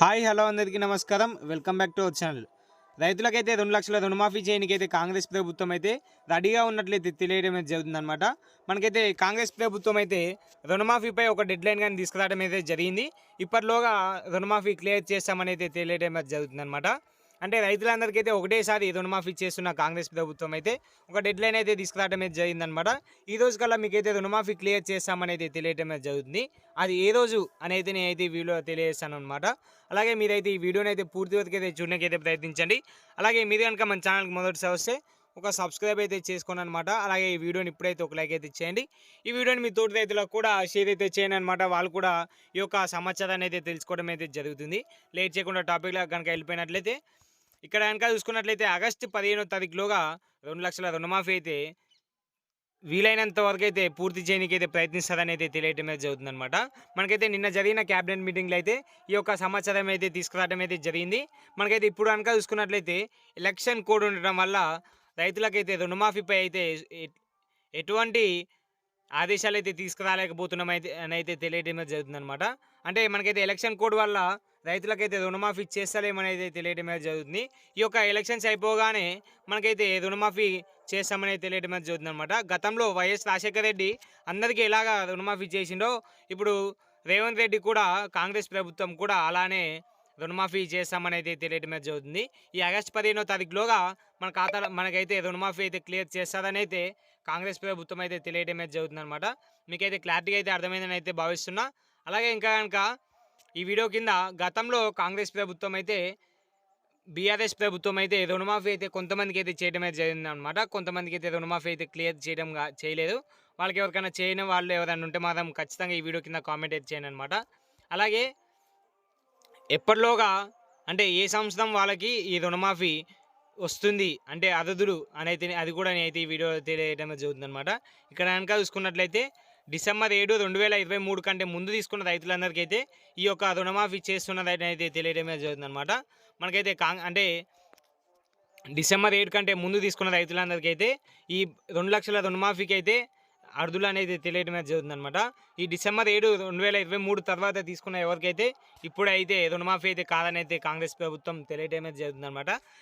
Hi hello అందరికీ నమస్కారం. Welcome back to our channel. రైతులకైతే రెండు లక్షల రుణమాఫీ చేయడానికి కాంగ్రెస్ ప్రభుత్వం అయితే రెడీగా ఉన్నట్లయితే తెలియడం అయితే జరుగుతుందనమాట మనకైతే కాంగ్రెస్ ప్రభుత్వం అయితే రుణమాఫీపై ఒక డెడ్ లైన్ కానీ తీసుకురావడం అయితే జరిగింది. ఇప్పటిలోగా రుణమాఫీ క్లియర్ చేస్తామని అయితే తెలియడం అయితే జరుగుతుందనమాట అంటే రైతులందరికీ అయితే ఒకటేసారి రుణమాఫీ చేస్తున్న కాంగ్రెస్ ప్రభుత్వం అయితే ఒక డెడ్ లైన్ అయితే తీసుకురావడం అయితే జరిగిందనమాట ఈ రోజు కల్లా మీకైతే రుణమాఫీ క్లియర్ చేస్తామని అయితే తెలియడం జరుగుతుంది. అది ఏ రోజు అనేది నేనైతే ఈ వీడియో తెలియజేస్తాను అనమాట అలాగే మీరైతే ఈ వీడియోని అయితే పూర్తి వరకు అయితే చూడడానికి అయితే ప్రయత్నించండి. అలాగే మీరు కనుక మన ఛానల్కి మొదటిసారి వస్తే ఒక సబ్స్క్రైబ్ అయితే చేసుకోండి అనమాట అలాగే ఈ వీడియోని ఇప్పుడైతే ఒక లైక్ అయితే చేయండి. ఈ వీడియోని మీ తోటి రైతులకు కూడా షేర్ అయితే చేయండి అనమాట వాళ్ళు కూడా ఈ యొక్క సమాచారాన్ని అయితే తెలుసుకోవడం అయితే జరుగుతుంది. లేట్ చేయకుండా టాపిక్లో కనుక వెళ్ళిపోయినట్లయితే ఇక్కడ కనుక చూసుకున్నట్లయితే ఆగస్టు పదిహేనో తారీఖులోగా రెండు లక్షల రుణమాఫీ అయితే వీలైనంత వరకు అయితే పూర్తి చేయడానికి అయితే ప్రయత్నిస్తారని అయితే తెలియటం అయితే జరుగుతుంది అనమాట మనకైతే నిన్న జరిగిన క్యాబినెట్ మీటింగ్లో అయితే ఈ యొక్క సమాచారం అయితే తీసుకురావడం అయితే జరిగింది. మనకైతే ఇప్పుడు కనుక చూసుకున్నట్లయితే ఎలక్షన్ కోడ్ ఉండటం వల్ల రైతులకైతే రుణమాఫీపై అయితే ఎటువంటి ఆదేశాలు అయితే తీసుకురాలేకపోతున్నాం అయితే అని అయితే తెలియడం జరుగుతుంది అనమాట అంటే మనకైతే ఎలక్షన్ కోడ్ వల్ల రైతులకైతే రుణమాఫీ చేస్తలేమనేది అయితే తెలియడం జరుగుతుంది. ఈ యొక్క ఎలక్షన్స్ అయిపోగానే మనకైతే రుణమాఫీ చేస్తామని అయితే తెలియడం జరుగుతుంది అనమాట గతంలో వైఎస్ రాజశేఖర రెడ్డి అందరికీ ఎలాగా రుణమాఫీ చేసిండో ఇప్పుడు రేవంత్ రెడ్డి కూడా కాంగ్రెస్ ప్రభుత్వం కూడా అలానే రుణమాఫీ చేస్తామని అయితే తెలియడం జరుగుతుంది. ఈ ఆగస్టు పదిహేనో తారీఖులోగా మన ఖాతాలో మనకైతే రుణమాఫీ అయితే క్లియర్ చేస్తారని అయితే కాంగ్రెస్ ప్రభుత్వం అయితే తెలియడం జరుగుతుంది అనమాట మీకైతే క్లారిటీగా అయితే అర్థమైందని అయితే భావిస్తున్నా. అలాగే ఇంకా కనుక ఈ వీడియో కింద గతంలో కాంగ్రెస్ ప్రభుత్వం అయితే బీఆర్ఎస్ ప్రభుత్వం అయితే రుణమాఫీ అయితే కొంతమందికి అయితే చేయడం అయితే జరిగింది అనమాట కొంతమందికి అయితే రుణమాఫీ అయితే క్లియర్ చేయడం చేయలేదు. వాళ్ళకి ఎవరికైనా చేయని వాళ్ళు ఎవరైనా ఉంటే మాత్రం ఖచ్చితంగా ఈ వీడియో కింద కామెంట్ అయితే చేయండి అనమాట అలాగే ఎప్పటిలోగా అంటే ఏ సంవత్సరం వాళ్ళకి ఈ రుణమాఫీ వస్తుంది అంటే అదదులు అని అయితే అది కూడా నేనైతే ఈ వీడియో తెలియడం జరుగుతుంది అనమాట ఇక్కడ కనుక చూసుకున్నట్లయితే డిసెంబర్ ఏడు రెండు వేల ఇరవై మూడు కంటే ముందు తీసుకున్న రైతులందరికీ అయితే ఈ యొక్క రుణమాఫీ చేస్తున్నదని అయితే తెలియడమే జరుగుతుంది అనమాట మనకైతే కాంగ్ అంటే డిసెంబర్ ఏడు కంటే ముందు తీసుకున్న రైతులందరికీ అయితే ఈ రెండు లక్షల రుణమాఫీకి అయితే అర్ధులు అనేది తెలియడమే జరుగుతుంది అనమాట ఈ డిసెంబర్ ఏడు రెండు వేల ఇరవై మూడు తర్వాత తీసుకున్న ఎవరికైతే ఇప్పుడైతే రుణమాఫీ అయితే కాదని అయితే కాంగ్రెస్ ప్రభుత్వం తెలియడమే జరుగుతుంది అనమాట